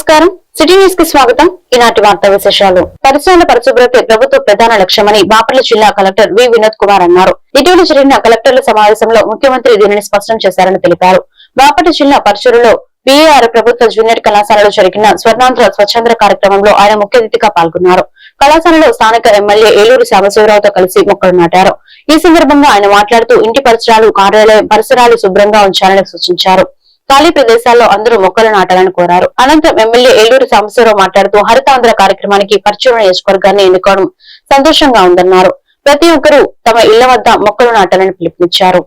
City న్యూస్కి స్వాగతం. ఈనాటి వార్తా విశేషాలు. పరిశ్రమల పరిశుభ్రతే ప్రభుత్వ ప్రధాన లక్ష్యమని బాపట్ల జిల్లా కలెక్టర్ వి వినోద్ కుమార్ అన్నారు. ఇటీవల జరిగిన కలెక్టర్ల సమావేశంలో ముఖ్యమంత్రి దీనిని స్పష్టం చేశారని తెలిపారు. బాపట్ల జిల్లా పరచూరులో బీఏఆర్ ప్రభుత్వ జూనియర్ కళాశాలలో జరిగిన స్వర్ణాంధ్ర స్వచ్ఛంద్ర కార్యక్రమంలో ఆయన ముఖ్య అతిథిగా పాల్గొన్నారు. కళాశాలలో స్థానిక ఎమ్మెల్యే ఏలూరు సాంబశివరావుతో కలిసి మొక్కలు నాటారు. ఈ సందర్భంగా ఆయన మాట్లాడుతూ ఇంటి పరిసరాలు కార్యాలయం పరిసరాలు శుభ్రంగా ఉంచాలని సూచించారు. ఖాళీ ప్రదేశాల్లో అందరూ మొక్కలు నాటాలని కోరారు. అనంతరం ఎమ్మెల్యే ఏలూరు సాంబశివరావు మాట్లాడుతూ హరితాంధ్ర కార్యక్రమానికి పరిచయం నియోజకవర్గాన్ని ఎన్నుకోవడం సంతోషంగా ఉందన్నారు. ప్రతి ఒక్కరూ తమ ఇళ్ళ వద్ద మొక్కలు నాటాలని పిలుపునిచ్చారు.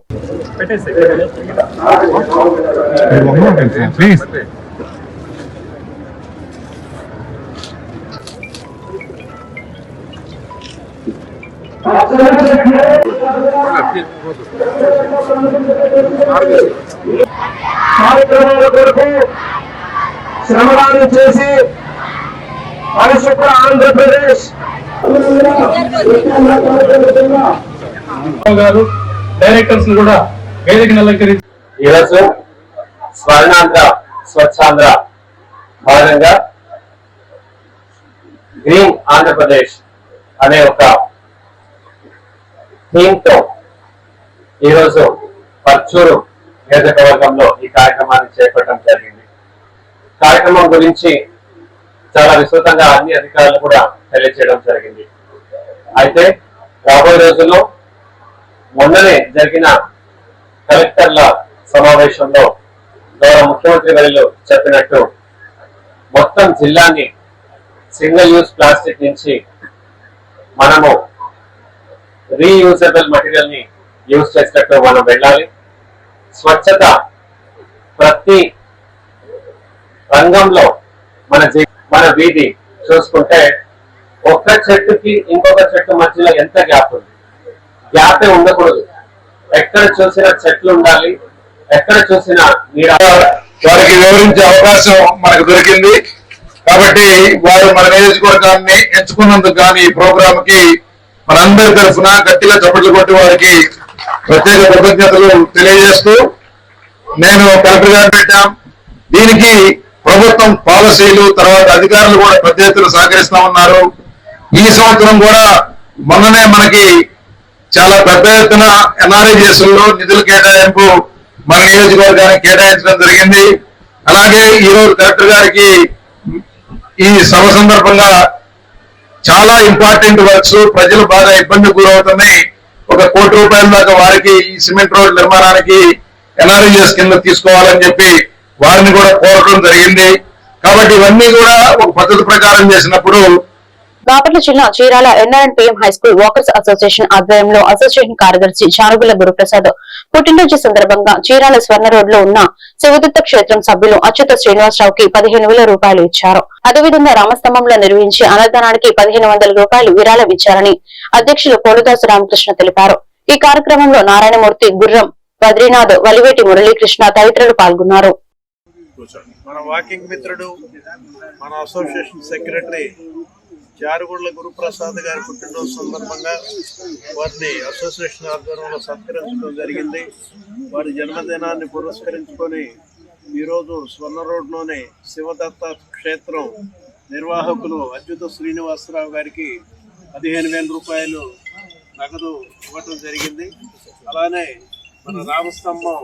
కార్యక్రమాల కొరకు శ్రమదానం చేసి పరిశుభ్ర ఆంధ్రప్రదేశ్. గారు డైరెక్టర్స్ కూడా వేదిక అలంకరించి ఈరోజు స్వర్ణాంధ్ర స్వచ్ఛాంధ్ర భాగంగా గ్రీన్ ఆంధ్రప్రదేశ్ అనే ఒక థీమ్తో ఈరోజు పర్చూరు నియోజకవర్గంలో ఈ కార్యక్రమాన్ని చేపట్టడం జరిగింది. కార్యక్రమం గురించి చాలా విస్తృతంగా అన్ని అధికారులు కూడా తెలియజేయడం జరిగింది. అయితే రాబోయే రోజుల్లో మొన్ననే జరిగిన కలెక్టర్ల సమావేశంలో గౌరవ ముఖ్యమంత్రి గారిలో చెప్పినట్టు మొత్తం జిల్లాని సింగిల్ యూజ్ ప్లాస్టిక్ నుంచి మనము రీయూజబుల్ మెటీరియల్ని యూజ్ చేసినట్టు మనం వెళ్ళాలి. స్వచ్ఛత ప్రతి రంగంలో మన మన వీధి చూసుకుంటే ఒక్క చెట్టుకి ఇంకొక చెట్టు మధ్యలో ఎంత గ్యాప్ ఉంది? గ్యాపే ఉండకూడదు. ఎక్కడ చూసినా చెట్లు ఉండాలి ఎక్కడ చూసినా నీడ వారికి వివరించే అవకాశం మనకు దొరికింది. కాబట్టి వారు మన నియోజకవర్గాన్ని ఎంచుకున్నందుకు కానీ ఈ ప్రోగ్రామ్కి మనందరి తరఫున గట్టిగా చప్పట్లు కొట్టి వారికి ప్రత్యేక కృతజ్ఞతలు తెలియజేస్తూ నేను కలెక్టర్ గారు పెట్టాం. దీనికి ప్రభుత్వం పాలసీలు తర్వాత అధికారులు కూడా పెద్ద ఎత్తున సహకరిస్తా ఉన్నారు. ఈ సంవత్సరం కూడా మొన్ననే మనకి చాలా పెద్ద ఎత్తున ఎన్ఆర్ఐజిఎస్లో నిధుల కేటాయింపు మన నియోజకవర్గానికి కేటాయించడం జరిగింది. అలాగే ఈరోజు కలెక్టర్ గారికి ఈ సభ సందర్భంగా చాలా ఇంపార్టెంట్ వర్క్స్ ప్రజలు బాగా ఇబ్బంది గురవుతున్నాయి. ఒక కోటి రూపాయల దాకా వారికి ఈ సిమెంట్ రోడ్ నిర్మాణానికి ఎన్ఆర్ఈఎస్ కింద తీసుకోవాలని చెప్పి వారిని కూడా కోరడం జరిగింది. కాబట్టి ఇవన్నీ కూడా ఒక పద్ధతి ప్రకారం చేసినప్పుడు బాపట్ల జిల్లా Chirala NRN PM high school walkers association ఆధ్వర్యంలో అసోసియేషన్ కార్యదర్శి చారుగుల గురుప్రసాద్ పుట్టినరోజు సందర్భంగా చీరాల స్వర్ణ రోడ్లో ఉన్న శివదత్త క్షేత్రం సభ్యులు అచ్యుత శ్రీనివాసరావుకి పదిహేను వేల రూపాయలు ఇచ్చారు. అదేవిధంగా రామస్తంభంలో నిర్వహించి అన్నదానానికి పదిహేను వందల రూపాయలు విరాళం ఇచ్చారని అధ్యక్షులు పోలుదాసు రామకృష్ణ తెలిపారు. ఈ కార్యక్రమంలో నారాయణమూర్తి గుర్రం బద్రీనాథ్ వలివేటి మురళీకృష్ణ తదితరులు పాల్గొన్నారు. మన వాకింగ్ మిత్రుడు మన అసోసియేషన్ సెక్రటరీ జారుగుళ్ళ గురుప్రసాద్ గారి పుట్టినరోజు సందర్భంగా వారిని అసోసియేషన్ ఆధ్వర్యంలో సత్కరించడం జరిగింది. వారి జన్మదినాన్ని పురస్కరించుకొని ఈరోజు స్వర్ణ రోడ్లోని శివదత్త క్షేత్రం నిర్వాహకులు అచ్యుత శ్రీనివాసరావు గారికి పదిహేను వేల రూపాయలు నగదు ఇవ్వటం జరిగింది. అలానే మన రామస్తంభం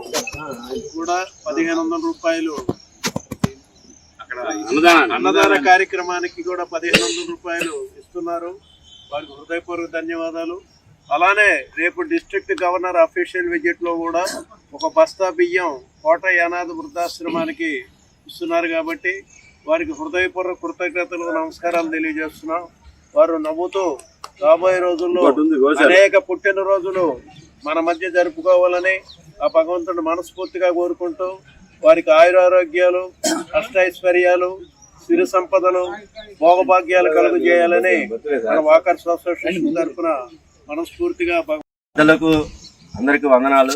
కూడా పదిహేను వందల రూపాయలు అన్నదాన కార్యక్రమానికి కూడా పదిహేను వందల రూపాయలు ఇస్తున్నారు. వారికి హృదయపూర్వక ధన్యవాదాలు. అలానే రేపు డిస్ట్రిక్ట్ గవర్నర్ అఫీషియల్ విజిట్లో కూడా ఒక బస్తా బియ్యం కోట యానాది వృద్ధాశ్రమానికి ఇస్తున్నారు కాబట్టి వారికి హృదయపూర్వక కృతజ్ఞతలు నమస్కారాలు తెలియజేస్తున్నాం. వారు నవ్వుతూ రాబోయే రోజుల్లో అనేక పుట్టినరోజులు మన మధ్య జరుపుకోవాలని ఆ భగవంతుడు మనస్ఫూర్తిగా కోరుకుంటూ వారికి ఆయురారోగ్యాలు అష్టైశ్వర్యాలు సిరి సంపదలు భోగభాగ్యాలు కలుగు చేయాలని మన వాకర్స్ అసోసియేషన్ తరఫున మనస్ఫూర్తిగా పెద్దలకు అందరికి వందనాలు.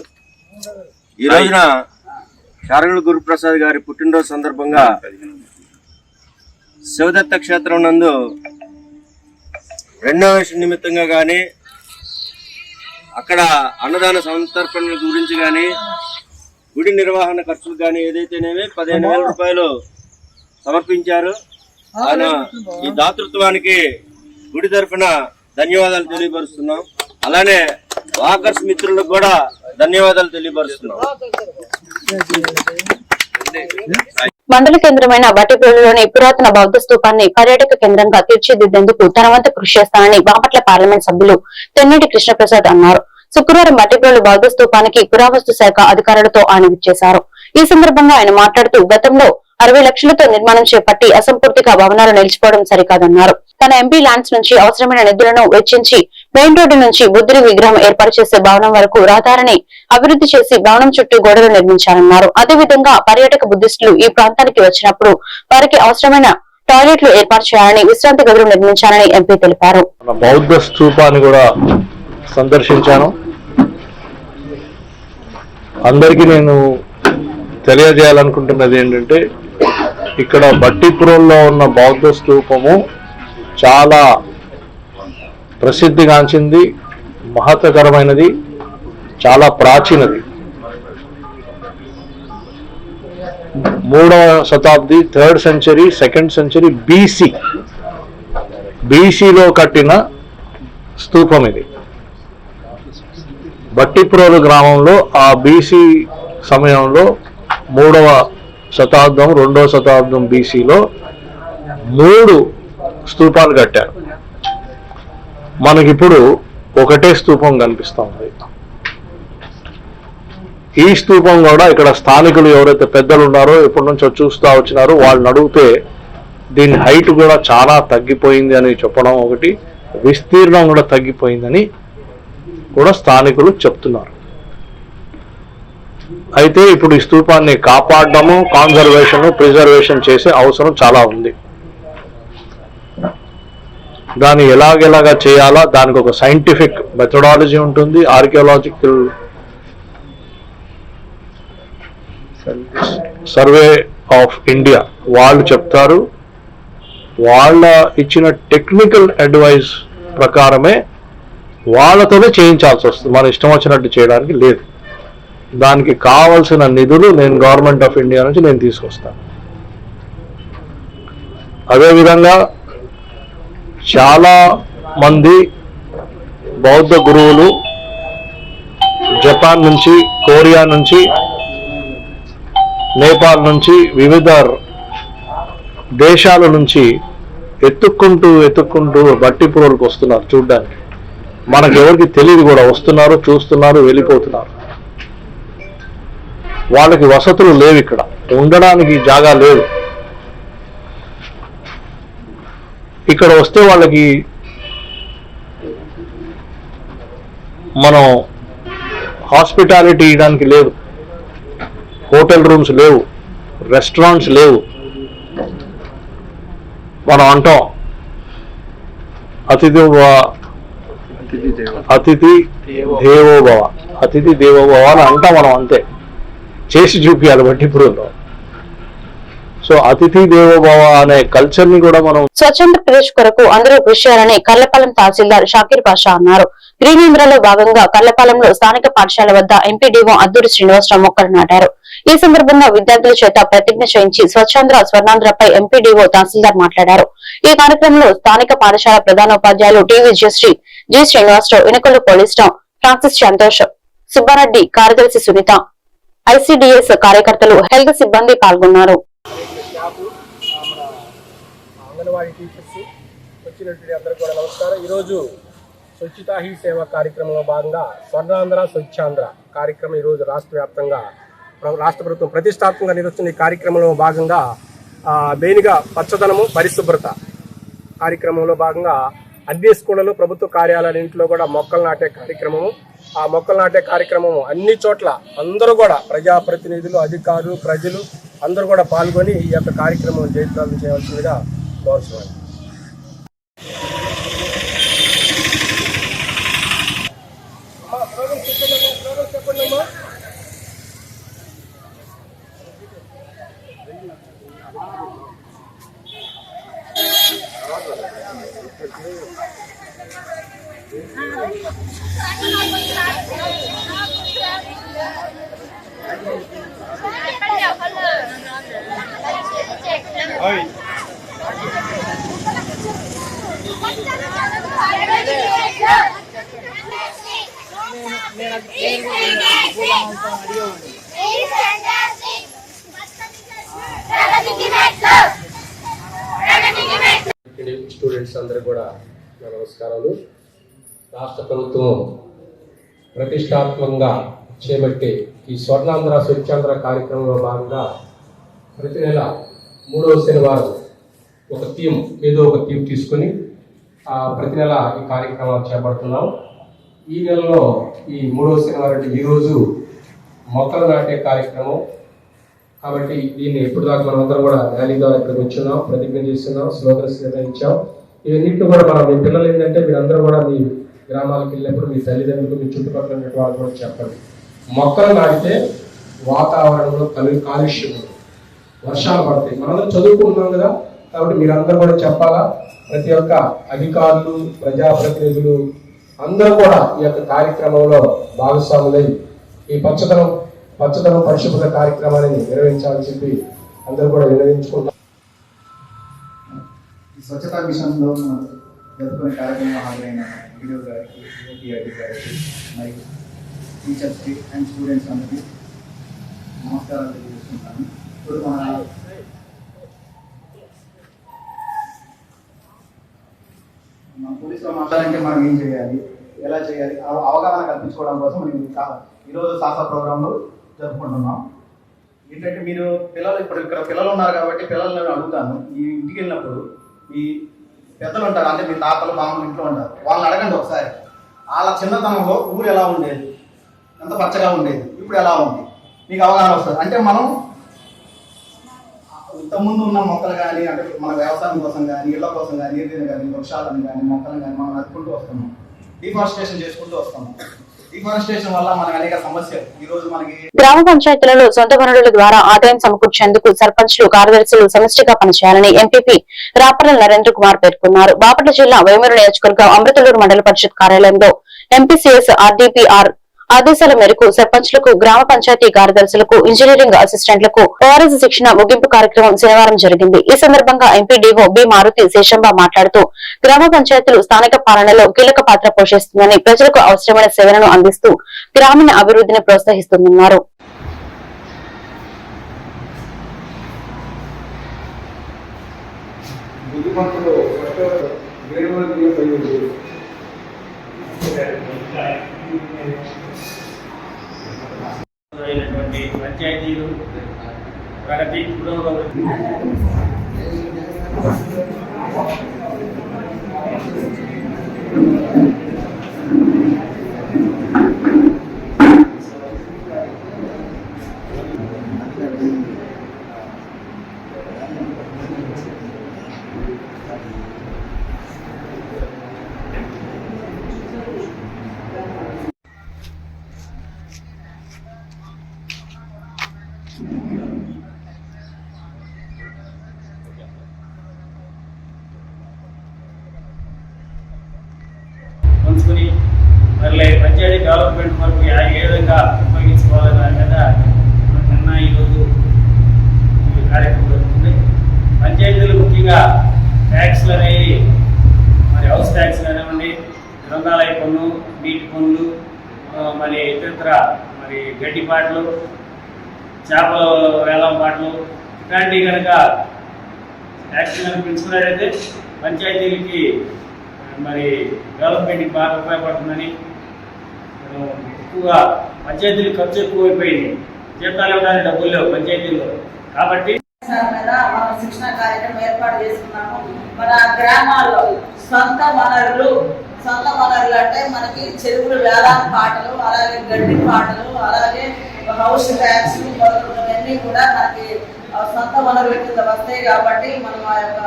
ఈ రోజున శారగుల గురుప్రసాద్ గారి పుట్టినరోజు సందర్భంగా శివదత్త క్షేత్రం నందు రెనోవేషన్ నిమిత్తంగా కానీ అక్కడ అన్నదాన సంతర్పణల గురించి కానీ గుడి నిర్వహణ ఖర్చులు కానీ ఏదైతేనేమి పదిహేను వేల రూపాయలు సమర్పించారు. ఆయన ఈ దాతృత్వానికి గుడి తరఫున ధన్యవాదాలు తెలియపరుస్తున్నాం. అలానే వాకర్స్ మిత్రులకు కూడా ధన్యవాదాలు తెలియపరుస్తున్నాం. మండల కేంద్రమైన బట్టిప్రోలులోని పురాతన బౌద్ధ స్థూపాన్ని పర్యాటక కేంద్రంగా తీర్చిదిద్దేందుకు తన వంతు కృషి చేస్తానని బాపట్ల పార్లమెంట్ సభ్యులు తెన్నేటి కృష్ణప్రసాద్ అన్నారు. శుక్రవారం బట్టిప్రోలు బౌద్ధ స్తూపానికి పురావస్తు శాఖ అధికారులతో ఆయన విచ్చేశారు ఈ సందర్భంగా ఆయన మాట్లాడుతూ గతంలో అరవై లక్షలతో నిర్మాణం చేపట్టి అసంపూర్తిగా భవనాలు నిలిచిపోవడం సరికాదన్నారు. తన ఎంపీ ల్యాండ్స్ నుంచి అవసరమైన నిధులను వెచ్చించి మెయిన్ రోడ్డు నుంచి బుద్ధుడి విగ్రహం ఏర్పాటు చేసే భవనం వరకు రహదారిని అభివృద్ధి చేసి భవనం చుట్టూ గోడలు నిర్మించారన్నారు. అదేవిధంగా పర్యాటక బుద్ధిస్టులు ఈ ప్రాంతానికి వచ్చినప్పుడు వారికి అవసరమైన టాయిలెట్లు ఏర్పాటు చేయాలని విశ్రాంతి గదులు నిర్మించాలని ఎంపీ తెలిపారు. బౌద్ధ స్థూపాన్ని కూడా సందర్శించాను. అందరికీ నేను తెలియజేయాలనుకుంటున్నది ఏంటంటే ఇక్కడ బట్టిపురంలో ఉన్న బౌద్ధ స్తూపము చాలా ప్రసిద్ధిగాంచింది మహత్తకరమైనది చాలా ప్రాచీనది. మూడవ శతాబ్ది third century second century BC బీసీలో కట్టిన స్తూపం ఇది. బట్టిప్రోలు గ్రామంలో ఆ బీసీ సమయంలో మూడవ శతాబ్దం రెండవ శతాబ్దం బీసీలో మూడు స్తూపాలు కట్టారు. మనకిప్పుడు ఒకటే స్తూపం కనిపిస్తుంది ఈ స్తూపం కూడా ఇక్కడ స్థానికులు ఎవరైతే పెద్దలు ఉన్నారో ఎప్పటి నుంచో చూస్తూ వచ్చినారో వాళ్ళని అడిగితే దీని హైట్ కూడా చాలా తగ్గిపోయింది అని చెప్పడం ఒకటి విస్తీర్ణం కూడా తగ్గిపోయిందని కూడా స్థానికులు చెప్తున్నారు. అయితే ఇప్పుడు ఈ స్తూపాన్ని కాపాడడము కాన్జర్వేషన్ ప్రిజర్వేషన్ చేసే అవసరం చాలా ఉంది. దాన్ని ఎలాగెలాగా చేయాలా దానికి ఒక సైంటిఫిక్ మెథడాలజీ ఉంటుంది ఆర్కియాలజికల్ సర్వే ఆఫ్ ఇండియా వాళ్ళు చెప్తారు వాళ్ళ ఇచ్చిన టెక్నికల్ అడ్వైస్ ప్రకారమే వాళ్ళతోనే చేయించాల్సి వస్తుంది. మన ఇష్టం వచ్చినట్టు చేయడానికి లేదు. దానికి కావలసిన నిధులు నేను గవర్నమెంట్ ఆఫ్ ఇండియా నుంచి నేను తీసుకొస్తాను. అదేవిధంగా చాలా మంది బౌద్ధ గురువులు జపాన్ నుంచి కొరియా నుంచి నేపాల్ నుంచి వివిధ దేశాల నుంచి ఎత్తుక్కుంటూ ఎత్తుక్కుంటూ బట్టిపురోలకు వస్తున్నారు చూడ్డానికి. మనకు ఎవరికి తెలియదు కూడా. వస్తున్నారు చూస్తున్నారు వెళ్ళిపోతున్నారు. వాళ్ళకి వసతులు లేవు ఇక్కడ. ఉండడానికి జాగా లేదు. ఇక్కడ వస్తే వాళ్ళకి మనం హాస్పిటాలిటీ ఇవ్వడానికి లేదు హోటల్ రూమ్స్ లేవు. రెస్టారెంట్స్ లేవు. మనం అంటాం అతిథి అతిథి దేవోభవ అతిథి దేవోభవ అని అంటాం మనం అంతే. చేసి చూపించాలి బట్టి ఇప్పుడు సో అతిథి దేవోభవ అనే కల్చర్ని కూడా మనం స్వచ్ఛంద ప్రదేశ్ కొరకు అందరూ కృషి చేయాలని కర్లపాలెం తహసీల్దార్ షాకీర్ పాషా అన్నారు. గ్రీనేంద్రలో భాగంగా కర్లపాలెంలో స్థానిక పాఠశాల వద్ద ఎంపీడీఓ అద్దూరి శ్రీనివాసరావు మొక్కలు నాటారు. ఈ సందర్భంగా విద్యార్థుల చేత ప్రతిజ్ఞ చేయించి స్వచ్ఛాంధ్ర స్వర్ణాంధ్రపై ఎంపీడీఓ తహసీల్దార్ మాట్లాడారు. ఈ కార్యక్రమంలో స్థానిక పాఠశాల ప్రధానోపాధ్యాయులు టి విజయశ్రీ జి శ్రీనివాసరావు ఇనకొల్లు పోలీస్టం ఫ్రాన్సిస్ సంతోష్ సుబ్బారెడ్డి కార్యదర్శి సునీత ఐసిడిఎస్ కార్యకర్తలు హెల్త్ సిబ్బంది పాల్గొన్నారు. అంగన్వాడీ ఈరోజు స్వచ్ఛతా హీ సేవ కార్యక్రమంలో భాగంగా స్వర్ణాంధ్ర స్వచ్ఛాంధ్ర కార్యక్రమం ఈరోజు రాష్ట్ర వ్యాప్తంగా రాష్ట్ర ప్రభుత్వం ప్రతిష్టాత్మకంగా నిర్వహిస్తున్న ఈ కార్యక్రమంలో భాగంగా ఆ, మెయిన్గా పచ్చదనము పరిశుభ్రత కార్యక్రమంలో భాగంగా అన్ని స్కూళ్ళలో ప్రభుత్వ కార్యాలయాలన్నింటిలో కూడా మొక్కలు నాటే కార్యక్రమము. ఆ మొక్కలు నాటే కార్యక్రమము అన్ని చోట్ల అందరూ కూడా ప్రజాప్రతినిధులు అధికారులు ప్రజలు అందరూ కూడా పాల్గొని ఈ యొక్క కార్యక్రమం జయప్రదం చేయవలసిందిగా కోరుతున్నాను ఓయ్ స్టూడెంట్స్ అందరూ కూడా నా నమస్కారాలు రాష్ట్ర ప్రభుత్వం ప్రతిష్టాత్మకంగా చేపట్టే ఈ స్వర్ణాంధ్ర స్వచ్ఛాంధ్ర కార్యక్రమంలో భాగంగా ప్రతి నెల మూడవ శనివారం ఒక థీమ్ ఏదో ఒక థీమ్ తీసుకొని ప్రతి నెల ఈ కార్యక్రమాలు చేపడుతున్నాం. ఈ నెలలో ఈ మూడవ శనివారం అంటే ఈరోజు మొక్కలు నాటే కార్యక్రమం. కాబట్టి దీన్ని ఎప్పుడు దాకా మనం అందరం కూడా ర్యాలీ ద్వారా ఇక్కడికి వచ్చున్నాం ప్రతిజ్ఞ చేస్తున్నాం స్లోగన్స్ నిర్ణయించాం ఇవన్నింటిని కూడా మనం మీ పిల్లలు ఏంటంటే మీరందరూ కూడా మీ గ్రామాలకు వెళ్ళినప్పుడు మీ తల్లిదండ్రులు మీ చుట్టుపక్కల ఉన్న వాళ్ళు కూడా చెప్పండి. మొక్కలు నాటితే వాతావరణంలో కలు కాలుష్యం వర్షాలు పడతాయి. మనందరం చదువుకుంటున్నాం కదా కాబట్టి మీరందరూ కూడా చెప్పాలా? ప్రతి ఒక్క అధికారులు ప్రజాప్రతినిధులు అందరూ కూడా ఈ యొక్క కార్యక్రమంలో భాగస్వాములై ఈ పచ్చదనం పచ్చదనం పరిశుభ్రత కార్యక్రమాన్ని నిర్వహించాలని చెప్పి అందరూ కూడా వినియోగించుకుంటాం ఈ స్వచ్ఛతా మిషన్లో జరుపుకునే కార్యక్రమంలో హాజరైన వీడియో గారికి టీఆర్టీ గారికి మరియు టీచర్స్కి అండ్ స్టూడెంట్స్ అందరికీ నమస్కారాలు తెలియజేస్తున్నాను. ఇప్పుడు మన మన పోలీసులో మాట్లాడాలంటే మనం ఏం చేయాలి? ఎలా చేయాలి? అవగాహన కల్పించుకోవడం కోసం మనం ఈ ఈరోజు సాసా ప్రోగ్రాంలు జరుపుకుంటున్నాం. ఏంటంటే మీరు పిల్లలు ఇప్పుడు ఇక్కడ పిల్లలు ఉన్నారు కాబట్టి పిల్లల్ని అడుగుతాను. ఈ ఇంటికి వెళ్ళినప్పుడు ఈ పెద్దలు ఉంటారు. అంటే మీ తాతలు బామ్మలు ఇంట్లో ఉంటారు. వాళ్ళని అడగండి ఒకసారి. వాళ్ళ చిన్నతనంలో ఊరు ఎలా ఉండేది? ఎంత పచ్చగా ఉండేది? ఇప్పుడు ఎలా ఉంది? మీకు అవగాహన వస్తుంది. అంటే మనం ఇంతకుముందు ఉన్న మొక్కలు కానీ అంటే మన వ్యవసాయం కోసం కానీ ఇళ్ళ కోసం కానీ నీరు కానీ వృక్షాలను కానీ మొక్కలను కానీ మనం నడుపుకుంటూ వస్తున్నాం. డిఫారెస్టేషన్ చేసుకుంటూ వస్తున్నాం. డిఫారెస్టేషన్ వల్ల మనకు అనేక సమస్యలు. ఈ రోజు మనకి గ్రామ పంచాయతీలలో సొంత వనరుల ద్వారా ఆదాయం సమకూర్చేందుకు సర్పంచ్లు కార్యదర్శులు సమిష్టిగా పనిచేయాలని ఎంపీపీ రాపర్ల నరేంద్ర కుమార్ పేర్కొన్నారు. బాపట్ల జిల్లా వేమూరు నియోజకవర్గం అమృతలూరు మండల పరిషత్ కార్యాలయంలో ఎంపీసీఎస్ ఆర్డీపీఆర్ ఆదేశాల మేరకు సర్పంచ్లకు గ్రామ పంచాయతీ కార్యదర్శులకు ఇంజనీరింగ్ అసిస్టెంట్లకు ఓఆర్ఎస్ శిక్షణ ముగింపు కార్యక్రమం శనివారం జరిగింది. ఈ సందర్భంగా ఎంపీడీఓ బి మారుతి శేషంబ మాట్లాడుతూ గ్రామ పంచాయతీలు స్థానిక పాలనలో కీలక పాత్ర పోషిస్తుందని ప్రజలకు అవసరమైన సేవలను అందిస్తూ గ్రామీణ అభివృద్ధిని ప్రోత్సహిస్తుందన్నారు. బుద్ధిమంతులు ఫస్ట్ గ్రేడ్ వన్ బియ్యం పోయింది అయినటువంటి పంచాయతీలు ప్రగతి పురోగతి ఉంచుకుని మరి పంచాయతీ డెవలప్మెంట్ వరకు ఏ ఏ విధంగా ఉపయోగించుకోవాలనే మీద మనకు నిన్న ఈరోజు ఈ కార్యక్రమం జరుగుతుంది పంచాయతీలు ముఖ్యంగా ట్యాక్స్లు అనేవి మరి హౌస్ ట్యాక్స్ కానివ్వండి గ్రంథాలయ పన్ను నీటి పన్నులు ఆ, మరి ఇతర మరి గడ్డి పాటలు చేపల వేలం పాటలు ఇట్లాంటివి కనుక ట్యాక్స్ కనుక పెంచుకున్నట్టయితే పంచాయతీలకి మరి డెవలప్మెంట్కి బాగా ఉపయోగపడుతుందని ఎక్కువగా పంచాయతీలు ఖర్చు ఎక్కువైపోయింది. జీతాలు ఇవ్వడానికి డబ్బులు లేవు పంచాయతీల్లో. కాబట్టి మీద శిక్షణ కార్యక్రమం ఏర్పాటు చేసుకున్నాము. మన గ్రామాల్లో సొంత వనరులు సొంత వనరులు అంటే మనకి చెరువులు వేలాది పాటలు అలాగే గడ్డి పాటలు అలాగే హౌస్ ట్యాక్స్ మొదలైనవన్నీ కూడా మనకి సొంత వనరుల కింద వస్తాయి కాబట్టి మనం ఆ యొక్క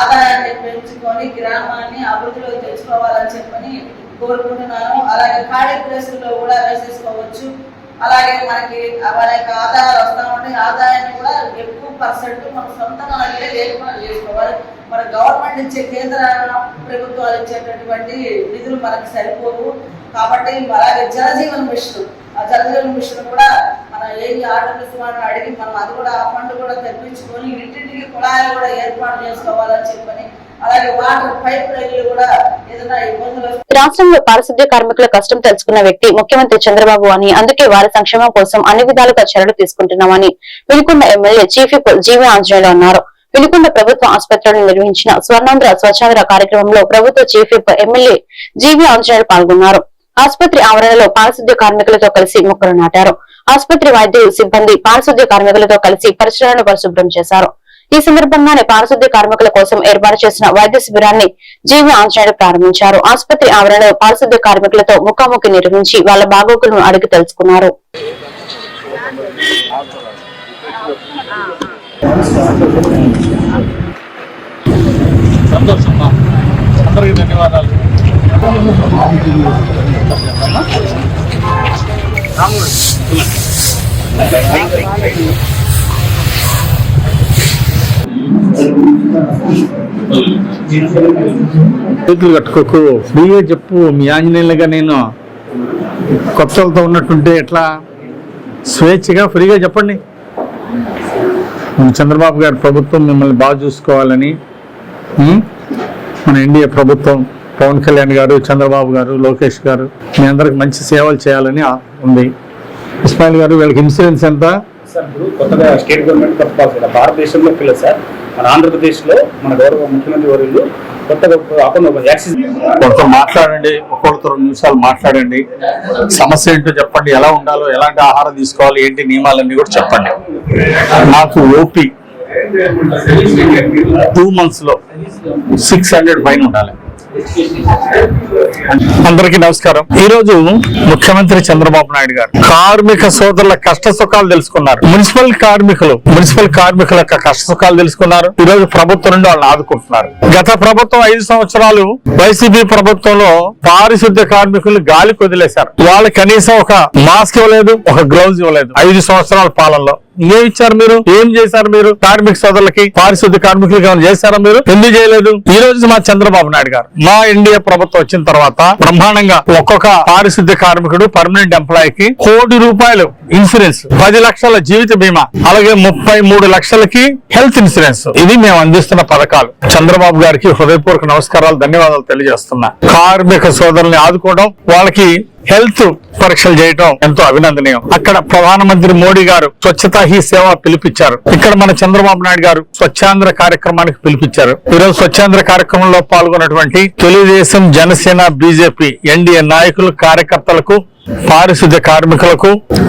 ఆదాయాన్ని పెంచుకొని గ్రామాన్ని అభివృద్ధిలో తెచ్చుకోవాలని చెప్పని కోరుకుంటున్నాను. అలాగే ఖాళీ ప్లేసుల్లో కూడా వేసేసుకోవచ్చు. అలాగే మనకి వాళ్ళ యొక్క ఆదాయాలు వస్తా ఉంటాయి ఆదాయాన్ని కూడా ఎక్కువ పర్సెంట్ మనం సొంతంగా అయితే లేకుండా చేసుకోవాలి. మన గవర్నమెంట్ ఇచ్చే కేంద్ర ప్రభుత్వాలు ఇచ్చేటటువంటి నిధులు మనకు సరిపోవు. కాబట్టి అలాగే జలజీవన్ మిషన్ ఆ జలజీవన్ మిషన్ కూడా ఏది ఆర్డర్ వాళ్ళని అడిగి మనం అది కూడా ఆ ఫండ్ కూడా తెప్పించుకొని ఇంటింటికి కుళాయిలు కూడా ఏర్పాటు చేసుకోవాలని చెప్పని రాష్ట్రంలో పారిశుద్ధ్య కార్మికుల కష్టం తెలుసుకున్న వ్యక్తి ముఖ్యమంత్రి చంద్రబాబు అని అందుకే వారి సంక్షేమం కోసం అన్ని విధాలుగా చర్యలు తీసుకుంటున్నామని Vinukonda MLA chief GV Anjaneyulu అన్నారు. వినుకొండ ప్రభుత్వ ఆసుపత్రిలో నిర్వహించిన స్వర్ణాంధ్ర స్వచ్ఛాంధ్ర కార్యక్రమంలో ప్రభుత్వ చీఫ్ ఎమ్మెల్యే జీవి ఆంజనేయులు పాల్గొన్నారు. ఆసుపత్రి ఆవరణలో పారిశుద్ధ్య కార్మికులతో కలిసి మొక్కలు నాటారు. ఆసుపత్రి వైద్యులు సిబ్బంది పారిశుద్ధ్య కార్మికులతో కలిసి పరిసరాలను పరిశుభ్రం చేశారు. ఈ సందర్భంగానే పారిశుద్ధ్య కార్మికుల కోసం ఏర్పాటు చేసిన వైద్య శిబిరాన్ని జీవి ఆంజనేయుడు ప్రారంభించారు. ఆసుపత్రి ఆవరణలో పారిశుద్ధ్య కార్మికులతో ముఖాముఖి నిర్వహించి వాళ్ళ బాగోగులను అడిగి తెలుసుకున్నారు. అందరికీ ధన్యవాదాలు. చేతులు కట్టుకోకు. ఫ్రీగా చెప్పు మీ ఆంజనేయులుగా నేను కొత్తలతో ఉన్నట్టుంటే ఎట్లా? స్వేచ్ఛగా ఫ్రీగా చెప్పండి. చంద్రబాబు గారి ప్రభుత్వం మిమ్మల్ని బాగా చూసుకోవాలని మన ఎన్డీఏ ప్రభుత్వం పవన్ కళ్యాణ్ గారు చంద్రబాబు గారు లోకేష్ గారు మీ అందరికి మంచి సేవలు చేయాలని ఉంది. ఇస్మాయిల్ గారు వీళ్ళకి ఇన్సూరెన్స్ ఎంత? సార్ ఇప్పుడు కొత్తగా స్టేట్ గవర్నమెంట్ కొత్త పాలసీ కదా, భారతదేశంలో పిల్లలు సార్ మన ఆంధ్రప్రదేశ్లో మన గౌరవ ముఖ్యమంత్రి వర్యులు కొత్తగా కొంత మాట్లాడండి ఒక్కొక్కరితో రెండు నిమిషాలు మాట్లాడండి. సమస్య ఏంటో చెప్పండి ఎలా ఉండాలో ఎలాంటి ఆహారం తీసుకోవాలి ఏంటి నియమాలన్నీ కూడా చెప్పండి. నాకు ఓపీ టూ మంత్స్లో సిక్స్ హండ్రెడ్ పైన ఉండాలి. అందరికీ నమస్కారం. ఈ రోజు ముఖ్యమంత్రి చంద్రబాబు నాయుడు గారు కార్మిక సోదరుల కష్ట సుఖాలు తెలుసుకున్నారు. మున్సిపల్ కార్మికులు మున్సిపల్ కార్మికుల యొక్క కష్ట సుఖాలు తెలుసుకున్నారు. ఈ రోజు ప్రభుత్వం నుండి వాళ్ళని ఆదుకుంటున్నారు. గత ప్రభుత్వం ఐదు సంవత్సరాలు వైసీపీ ప్రభుత్వంలో పారిశుద్ధ్య కార్మికులు గాలి వదిలేశారు. వాళ్ళకి కనీసం ఒక మాస్క్ ఇవ్వలేదు ఒక గ్లౌజ్ ఇవ్వలేదు. ఐదు సంవత్సరాల పాలనలో ఏం ఇచ్చారు మీరు? ఏం చేశారు మీరు? కార్మిక సోదరులకి పారిశుద్ధ్య కార్మికులకి ఏమైనా చేశారా మీరు? ఎందుకు చేయలేదు? ఈ రోజు మా చంద్రబాబు నాయుడు గారు మా ఎన్డీఏ ప్రభుత్వం వచ్చిన తర్వాత బ్రహ్మాండంగా ఒక్కొక్క పారిశుద్ధ్య కార్మికుడు పర్మనెంట్ ఎంప్లాయ్కి కోటి రూపాయలు ఇన్సూరెన్స్ పది లక్షల జీవిత బీమా అలాగే ముప్పై మూడు లక్షలకి హెల్త్ ఇన్సూరెన్స్ ఇది మేము అందిస్తున్న పథకాలు. చంద్రబాబు గారికి హృదయపూర్వక నమస్కారాలు ధన్యవాదాలు తెలియజేస్తున్నా. కార్మిక సోదరుల్ని ఆదుకోవడం వాళ్ళకి హెల్త్ పరీక్షలు చేయటం ఎంతో అభినందనీయం. అక్కడ ప్రధానమంత్రి మోడీ గారు స్వచ్ఛతా హీ సేవ పిలిపించారు. ఇక్కడ మన చంద్రబాబు నాయుడు గారు స్వచ్ఛాంధ్ర కార్యక్రమానికి పిలిపించారు. ఈరోజు స్వచ్ఛాంధ్ర కార్యక్రమంలో పాల్గొన్నటువంటి తెలుగుదేశం జనసేన బీజేపీ ఎన్డీఏ నాయకులు కార్యకర్తలకు పారిశుద్ధ్య కార్మికులకు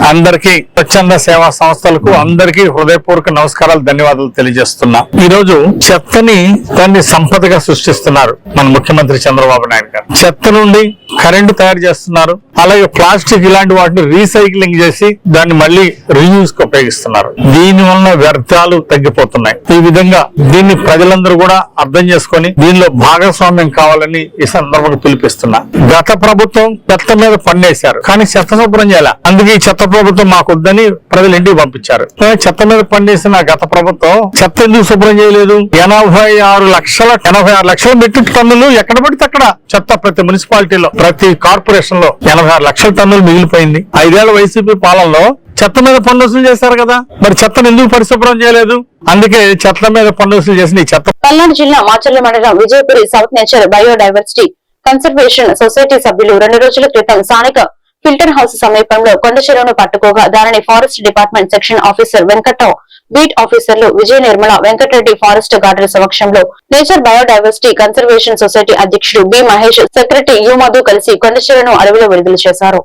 అందరికీ స్వచ్ఛంద సేవా సంస్థలకు అందరికీ హృదయపూర్వక నమస్కారాలు ధన్యవాదాలు తెలియజేస్తున్నా. ఈ రోజు చెత్తని దాన్ని సంపదగా సృష్టిస్తున్నారు మన ముఖ్యమంత్రి చంద్రబాబు నాయుడు గారు. చెత్త నుండి కరెంటు తయారు చేస్తున్నారు. అలాగే ప్లాస్టిక్ ఇలాంటి వాటిని రీసైక్లింగ్ చేసి దాన్ని మళ్ళీ రీయూజ్కి ఉపయోగిస్తున్నారు. దీని వలన వ్యర్థాలు తగ్గిపోతున్నాయి. ఈ విధంగా దీన్ని ప్రజలందరూ కూడా అర్థం చేసుకొని దీనిలో భాగస్వామ్యం కావాలని ఈ సందర్భంగా పిలిపిస్తున్నా. గత ప్రభుత్వం చెత్త మీద పన్నేశారు. కానీ చెత్త శుభ్రం చేయాలి? అందుకే ఈ చెత్త ప్రభుత్వం మాకు వద్దని ప్రజలు ఇంటికి పంపించారు. చెత్త మీద పనిచేసిన గత ప్రభుత్వం చెత్త ఎందుకు శుభ్రం చేయలేదు? ఎనభై ఆరు లక్షల ఎనభై ఆరు లక్షల మెట్రిక్ టన్నులు ఎక్కడ పడితే అక్కడ చెత్త ప్రతి మున్సిపాలిటీలో ప్రతి కార్పొరేషన్లో ఎనభై ఆరు లక్షల టన్నులు మిగిలిపోయింది. ఐదేళ్ళ వైసీపీ పాలనలో చెత్త మీద పన్ను వసూలు చేశారు కదా? మరి చెత్తను ఎందుకు పరిశుభ్రం చేయలేదు? అందుకే చెత్త మీద పన్ను వసూలు చేసిన ఈ చెత్త పల్నాడు జిల్లా మాచర్ల మండలం Vijayapuri south nature biodiversity conservation society సభ్యులు రెండు రోజుల క్రితం స్థానిక ఫిల్టర్ హౌస్ సమీపంలో కొండ చెరువును పట్టుకోగా దానిని forest department section officer Venkatrao beat ఆఫీసర్లు విజయ నిర్మల వెంకటరెడ్డి ఫారెస్ట్ గార్డుల సమక్షంలో నేచర్ బయోడైవర్సిటీ కన్సర్వేషన్ సొసైటీ అధ్యక్షుడు B Mahesh secretary U Madhu కలిసి కొండ చెరువును అడవిలో విడుదల చేశారు.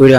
వీడియో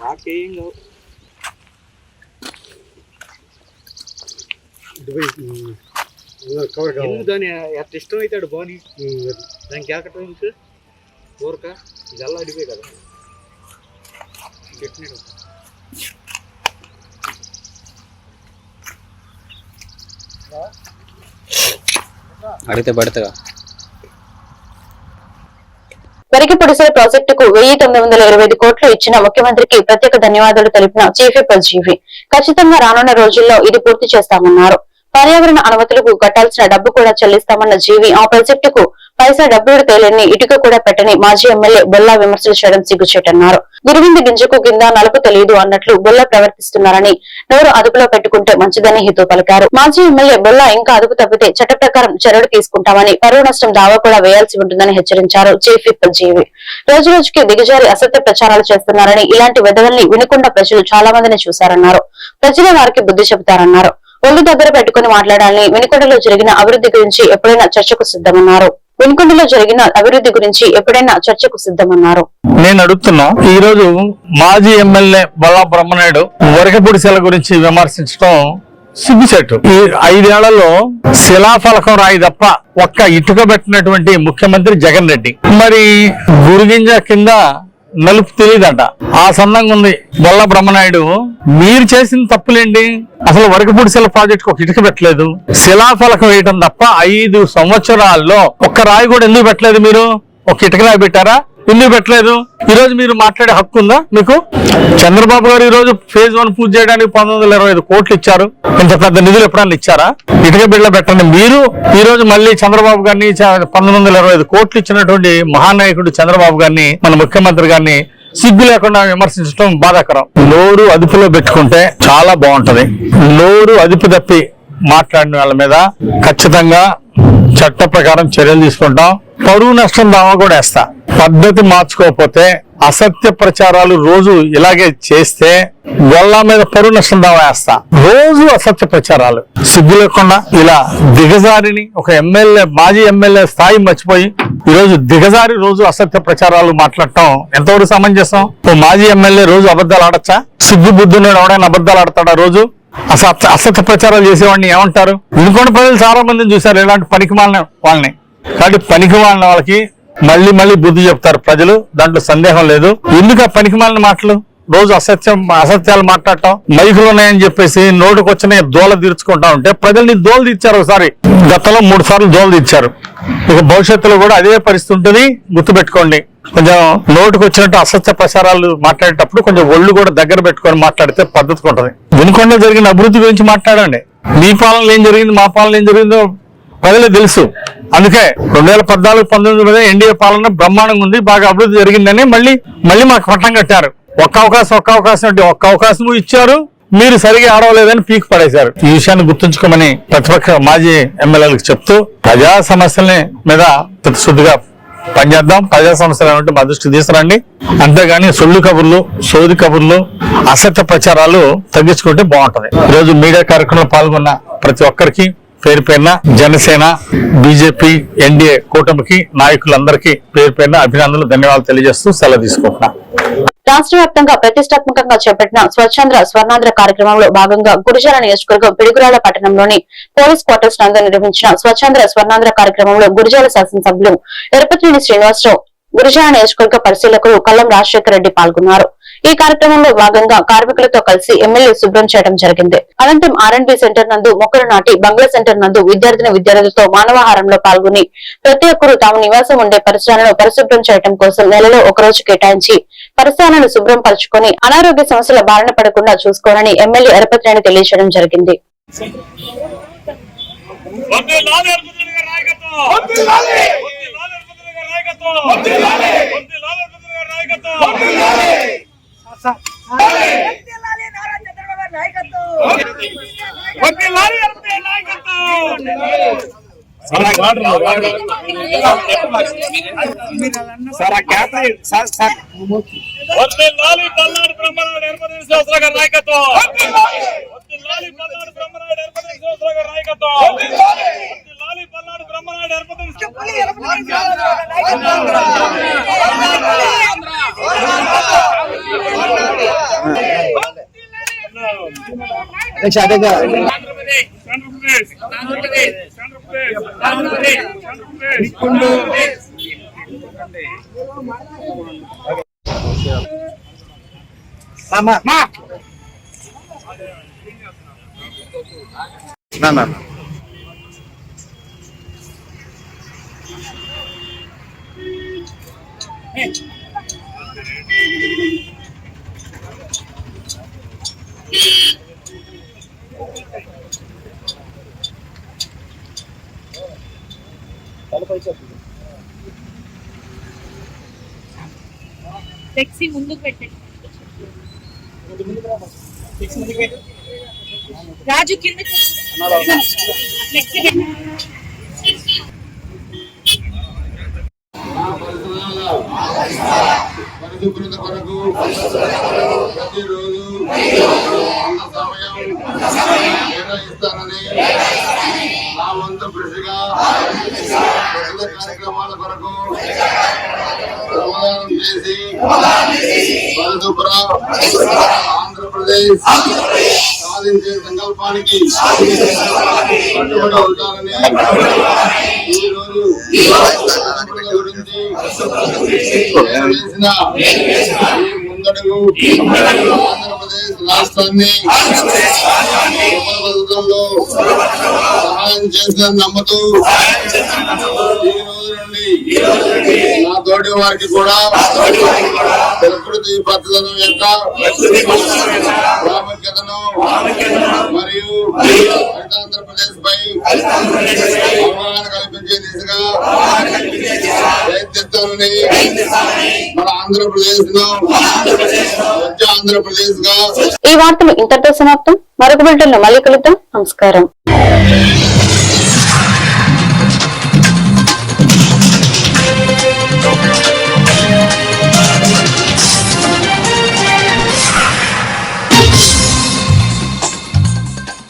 నాకేం ఎంత ఇష్టం అవుతాడు బాని దానికి జాకెట్ ఊరక? ఇదల్లా అడిగే కదా. పెట్టినాడు అడిగితే వరికి పొడిసెల ప్రాజెక్టుకు వెయ్యి తొమ్మిది వందల ఇరవై ఐదు కోట్లు ఇచ్చిన ముఖ్యమంత్రికి ప్రత్యేక ధన్యవాదాలు తెలిపిన చీఫ్ విప్ జీవి ఖచ్చితంగా రానున్న రోజుల్లో ఇది పూర్తి చేస్తామన్నారు. పర్యావరణ అనుమతులకు కట్టాల్సిన డబ్బు కూడా చెల్లిస్తామన్న జీవి ఆ ప్రాజెక్టుకు పైసా డబ్బులు తేలని ఇటుక కూడా పెట్టని మాజీ ఎమ్మెల్యే బొల్లా విమర్శలు చేయడం సిగ్గుచేటన్నారు. గురువింద గింజకు కింద నలుపు తెలియదు అన్నట్లు బొల్లా ప్రవర్తిస్తున్నారని నోరు అదుపులో పెట్టుకుంటే మంచిదని హితో పలికారు. మాజీ ఎమ్మెల్యే బొల్లా ఇంకా అదుపు తప్పితే చట్ట ప్రకారం చర్యలు తీసుకుంటామని పరువు నష్టం దావా కూడా వేయాల్సి ఉంటుందని హెచ్చరించారు చీఫ్ విప్ జీవి. రోజు రోజుకి దిగజారి అసత్య ప్రచారాలు చేస్తున్నారని ఇలాంటి వెధవల్ని వినకుండా ప్రజలు చాలా మందిని చూశారన్నారు. ప్రజలే వారికి బుద్ధి చెబుతారన్నారు. ఒళ్ళు దగ్గర పెట్టుకుని మాట్లాడాలని వెనుకొండలో జరిగిన అభివృద్ధి గురించి ఎప్పుడైనా చర్చకు సిద్ధమన్నారు. వెనుకొండలో జరిగిన అభివృద్ధి గురించి ఎప్పుడైనా చర్చకు సిద్ధమన్నారు. నేను అడుగుతున్నా ఈ రోజు మాజీ ఎమ్మెల్యే బల్లా బ్రహ్మనాయుడు వరకపొడిసెల గురించి విమర్శించడం సిగ్గుచెట్టు ఈ ఐదేళ్ళలో శిలాఫలకం రాయి తప్ప ఒక్క ఇటుక పెట్టినటువంటి ముఖ్యమంత్రి జగన్ రెడ్డి. మరి గురుగింజ కింద నలుపు తెలియదంట ఆ సందంగా ఉంది. బొల్ల బ్రహ్మనాయుడు మీరు చేసిన తప్పులేండి అసలు వరకపూడి శిల ప్రాజెక్ట్ ఒక ఇటుక పెట్టలేదు. శిలాఫలకం వేయటం తప్ప ఐదు సంవత్సరాల్లో ఒక్క రాయి కూడా ఎందుకు పెట్టలేదు మీరు? ఒక ఇటుకలా పెట్టారా? ఎందుకు పెట్టలేదు. ఈ రోజు మీరు మాట్లాడే హక్కు ఉందా మీకు? చంద్రబాబు గారు ఈ రోజు ఫేజ్ వన్ పూజ చేయడానికి పంతొమ్మిది వందల ఇరవై ఐదు కోట్లు ఇచ్చారు. ఇంత పెద్ద నిధులు ఎప్పుడన్నా ఇచ్చారా? ఇటుక బిడ్డ పెట్టండి. మీరు ఈ రోజు మళ్ళీ చంద్రబాబు గారిని పంతొమ్మిది వందల ఇరవై ఐదు కోట్లు ఇచ్చినటువంటి మహానాయకుడు చంద్రబాబు గారిని మన ముఖ్యమంత్రి గారిని సిగ్గు లేకుండా విమర్శించడం బాధాకరం. నోరు అదుపులో పెట్టుకుంటే చాలా బాగుంటది. నోరు అదుపు తప్పి మాట్లాడిన వాళ్ళ మీద ఖచ్చితంగా చట్ట ప్రకారం చర్యలు తీసుకుంటాం. పరువు నష్టం దావా కూడా వేస్తా. పద్ధతి మార్చుకోకపోతే అసత్య ప్రచారాలు రోజు ఇలాగే చేస్తే గొల్లా మీద పరువు నష్టం దావా వేస్తా. రోజు అసత్య ప్రచారాలు. సిగ్గు లేకుండా ఇలా దిగజారిని ఒక ఎమ్మెల్యే మాజీ ఎమ్మెల్యే స్థాయి మర్చిపోయి ఈ రోజు దిగజారి రోజు అసత్య ప్రచారాలు మాట్లాడటం ఎంతవరకు సమంజసం ఓ మాజీ ఎమ్మెల్యే రోజు అబద్ధాలు ఆడచ్చా? సిగ్గు బుద్ధుని ఎవడైనా అబద్ధాలు ఆడతాడా రోజు? అసత్య అసత్య ప్రచారాలు చేసేవాడిని ఏమంటారు? ఇంకొన్ని ప్రజలు చాలా మందిని చూశారు ఇలాంటి పనికి వాళ్ళని. కాబట్టి పనికి వాళ్ళకి మళ్ళీ మళ్ళీ బుద్ధి చెప్తారు ప్రజలు. దాంట్లో సందేహం లేదు. ఎందుకు ఆ పనికి మాలిన మాటలు? రోజు అసత్యం అసత్యాలు మాట్లాడటం మైకులు ఉన్నాయని చెప్పేసి నోటుకు వచ్చిన దోల తీర్చుకుంటా ఉంటే ప్రజల్ని దోలు తీర్చారు ఒకసారి. గతంలో మూడు సార్లు దోలు తీర్చారు. ఇక భవిష్యత్తులో కూడా అదే పరిస్థితి ఉంటుంది. గుర్తుపెట్టుకోండి. కొంచెం నోటుకు వచ్చినట్టు అసత్య ప్రచారాలు మాట్లాడేటప్పుడు కొంచెం ఒళ్ళు కూడా దగ్గర పెట్టుకొని మాట్లాడితే పద్ధతిగా ఉంటుంది. వినుకొండ జరిగిన అభివృద్ధి గురించి మాట్లాడండి. మీ పాలనలో ఏం జరిగింది మా పాలన ఏం జరిగిందో ప్రజలకు తెలుసు. అందుకే రెండు వేల పద్నాలుగు పంతొమ్మిది మీద ఎన్డీఏ పాలన బ్రహ్మాండంగా ఉంది బాగా అభివృద్ధి జరిగిందని మళ్ళీ మళ్ళీ మాకు పట్టం కట్టారు. ఒక్క అవకాశం ఒక్క అవకాశం అంటే ఒక్క అవకాశం ఇచ్చారు. మీరు సరిగా ఆడవలేదని పీక్ పడేశారు. ఈ విషయాన్ని గుర్తుంచుకోమని ప్రతిపక్ష మాజీ ఎమ్మెల్యేలకు చెప్తూ ప్రజా సమస్యల్ని మీద ప్రతిశుద్ధిగా పనిచేద్దాం. ప్రజా సమస్యలు అంటే మా దృష్టికి తీసుకురండి. అంతేగాని సొల్లు కబుర్లు సోది కబుర్లు అసత్య ప్రచారాలు తగ్గించుకుంటే బాగుంటది. ఈరోజు మీడియా కార్యక్రమంలో పాల్గొన్న ప్రతి ఒక్కరికి పేరు పేరున జనసేన బీజేపీ ఎన్డీఏ కూటమికి నాయకులందరికీ పేరు పేరున అభినందనలు ధన్యవాదాలు తెలియజేస్తూ సెలవు తీసుకుంటున్నా. రాష్ట్ర వ్యాప్తంగా ప్రతిష్టాత్మకంగా చేపట్టిన స్వచ్ఛంద్ర స్వర్ణాంధ్ర కార్యక్రమంలో భాగంగా గుడిజాల నియోజకవర్గం పిడుగురాల పట్టణంలోని పోలీస్ క్వార్టర్స్ నందు నిర్వహించిన స్వచ్ఛంద్ర స్వర్ణాంధ్ర కార్యక్రమంలో గురిజాల శాసనసభ్యులు ఎరపతిని శ్రీనివాసరావు గురిజాల నియోజకవర్గ పరిశీలకులు కల్లం రాజశేఖర రెడ్డి పాల్గొన్నారు. ఈ కార్యక్రమంలో భాగంగా కార్మికులతో కలిసి ఎమ్మెల్యే శుభ్రం చేయడం జరిగింది. అనంతరం ఆర్ఎండ్బి సెంటర్ నందు మొక్కలు నాటి బంగ్లా సెంటర్ నందు విద్యార్థిని విద్యార్థులతో మానవాహారంలో పాల్గొని ప్రతి ఒక్కరూ తాము నివాసం ఉండే పరిసరాలను పరిశుభ్రం చేయడం కోసం నెలలో ఒక రోజు కేటాయించి పరిసరాలను శుభ్రం పరుచుకొని అనారోగ్య సమస్యల బారిన పడకుండా చూసుకోవాలని ఎమ్మెల్యే ఎరపతిని తెలియజేయడం జరిగింది. వర్ధిల్లాలి పల్నాడు బ్రహ్మనాయుడు ఎరపతి శ్రీనివాసరావు గారి నాయకత్వం వర్ధిల్లాలి పల్నాడు బ్రహ్మనాయుడు ఎరపతి శ్రీనివాసరావు గారి నాయకత్వం బ్రహ్మనాయుడు ఎరపతి ఆంధ్రప్రదేశ్ ఫ్లెక్సీ ముందుకు పెట్టండి. రాజు కిందకి ఫ్లెక్సీ పెట్టండి చేసి ఆంధ్రప్రదేశ్ సాధించే సంకల్పానికి కట్టుబడి ఉంటానని ఈ రోజు పరిశుభ్రత గురించి ముందడుగు ఆంధ్రప్రదేశ్ రాష్ట్రాన్ని సహాయం చేసిన నమ్ముతూ. ఈ రోజు నుండి నా తోటి వారికి కూడా ప్రకృతి పద్ధతుల యొక్క ప్రాముఖ్యతను మరియు ఆంధ్రప్రదేశ్ పై అవగాహన కల్పించే దిశగా ప్రయత్నిస్తానని మన ఆంధ్రప్రదేశ్ను ఆంధ్రప్రదేశ్గా ఈ వార్తలు ఇంతటితో సమాప్తం. మరొక బిల్టన్ మళ్ళీ కలుద్దాం నమస్కారం